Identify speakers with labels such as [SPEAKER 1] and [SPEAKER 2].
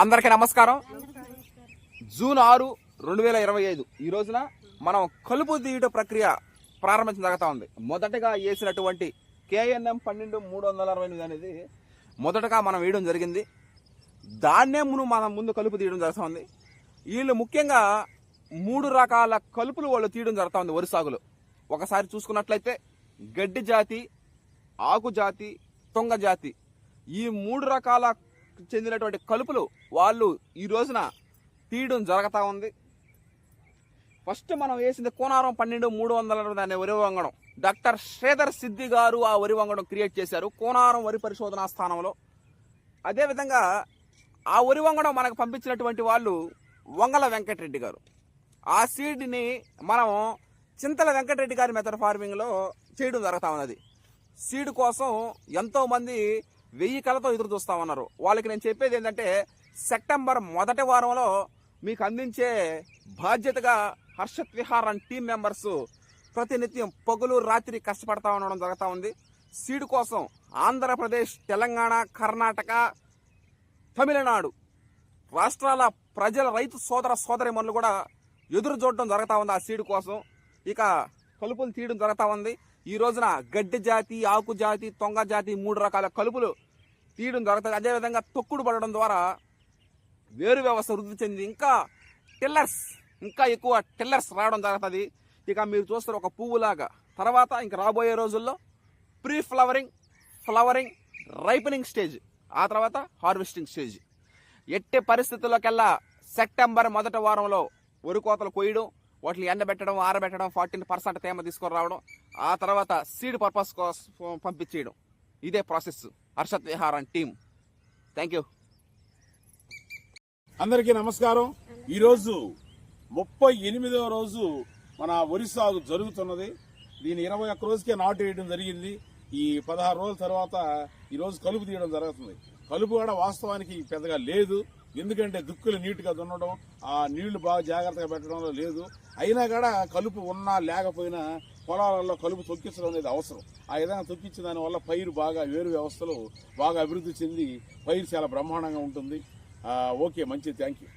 [SPEAKER 1] అందరికీ నమస్కారం. జూన్ ఆరు రెండు వేల ఇరవై ఐదు. ఈ రోజున మనం కలుపు తీయట ప్రక్రియ ప్రారంభించిన జరుగుతూ ఉంది. మొదటగా వేసినటువంటి కేఎన్ఎం పన్నెండు మూడు వందల అరవై ఎనిమిది అనేది మొదటగా మనం వేయడం జరిగింది. ధాన్యమును మనం ముందు కలుపు తీయడం జరుగుతూ ఉంది. వీళ్ళు ముఖ్యంగా మూడు రకాల కలుపులు వాళ్ళు తీయడం జరుగుతూ ఉంది వరి సాగులో. ఒకసారి చూసుకున్నట్లయితే గడ్డి జాతి ఆకు జాతి తొంగ జాతి. ఈ మూడు రకాల చెందినటువంటి కలుపులు వాళ్ళు ఈ రోజున తీయడం జరుగుతూ ఉంది. ఫస్ట్ మనం వేసింది కోనారం పన్నెండు మూడు వందల అనే వరి వంగడం. డాక్టర్ శ్రీధర్ సిద్ధి గారు ఆ వరి వంగడం క్రియేట్ చేశారు కోనారం వరి పరిశోధనా స్థానంలో. అదేవిధంగా ఆ వరి వంగడం మనకు పంపించినటువంటి వాళ్ళు వంగల వెంకటరెడ్డి గారు. ఆ సీడ్ని మనం చింతల వెంకటరెడ్డి గారి మెథడ్ ఫార్మింగ్లో చేయడం జరుగుతూ ఉన్నది. సీడ్ కోసం ఎంతోమంది వెయ్యి కళతో ఎదురు చూస్తామన్నారు వాళ్ళకి నేను చెప్పేది ఏంటంటే సెప్టెంబర్ మొదటి వారంలో మీకు అందించే బాధ్యతగా Harshat Vihar and team members ప్రతినిత్యం పగులు రాత్రి కష్టపడతా ఉండడం జరుగుతూ ఉంది. సీడ్ కోసం ఆంధ్రప్రదేశ్ తెలంగాణ కర్ణాటక తమిళనాడు రాష్ట్రాల ప్రజల రైతు సోదర సోదరిమణులు కూడా ఎదురు చూడడం జరుగుతూ ఉంది ఆ సీడ్ కోసం. ఇక కలుపులు తీయడం జరుగుతూ ఉంది. ఈ రోజున గడ్డి జాతి ఆకు జాతి తొంగ జాతి మూడు రకాల కలుపులు తీయడం జరుగుతుంది. అదేవిధంగా తొక్కుడు పడడం ద్వారా వేరు వ్యవస్థ వృద్ధి చెంది ఇంకా టిల్లర్స్ ఇంకా ఎక్కువ టిల్లర్స్ రావడం జరుగుతుంది. ఇక మీరు చూస్తారు ఒక పువ్వులాగా తర్వాత ఇంక రాబోయే రోజుల్లో pre flowering flowering ripening stage ఆ తర్వాత హార్వెస్టింగ్ స్టేజ్ ఎట్టి పరిస్థితుల్లోకెల్లా సెప్టెంబర్ మొదటి వారంలో వరి కోతలు కొయ్యడం వాటిని ఎండబెట్టడం ఆరబెట్టడం ఫార్టీన్ పర్సెంట్ తేమ తీసుకొని రావడం ఆ తర్వాత సీడ్ పర్పస్ కోసం పంపించేయడం. ఇదే process Harshat Vihar and team. Thank you
[SPEAKER 2] అందరికీ నమస్కారం. ఈరోజు ముప్పై ఎనిమిదవ రోజు మన వరి సాగు జరుగుతున్నది. దీని ఇరవై ఒక్క రోజుకే నాటు వేయడం జరిగింది. ఈ పదహారు రోజుల తర్వాత ఈరోజు కలుపు తీయడం జరుగుతుంది. కలుపు కూడా వాస్తవానికి పెద్దగా లేదు. ఎందుకంటే దుక్కులు నీట్గా దున్నడం ఆ నీళ్ళు బాగా జాగ్రత్తగా పెట్టడంలో లేదు. అయినా కూడా కలుపు ఉన్నా లేకపోయినా పొలాలలో కలుపు తొక్కించడం అనేది అవసరం. ఆ విధంగా తొక్కించిన దానివల్ల పైరు బాగా వేరు వ్యవస్థలు బాగా అభివృద్ధి చెంది పైరు చాలా బ్రహ్మాండంగా ఉంటుంది. ఓకే మంచిది. Thank you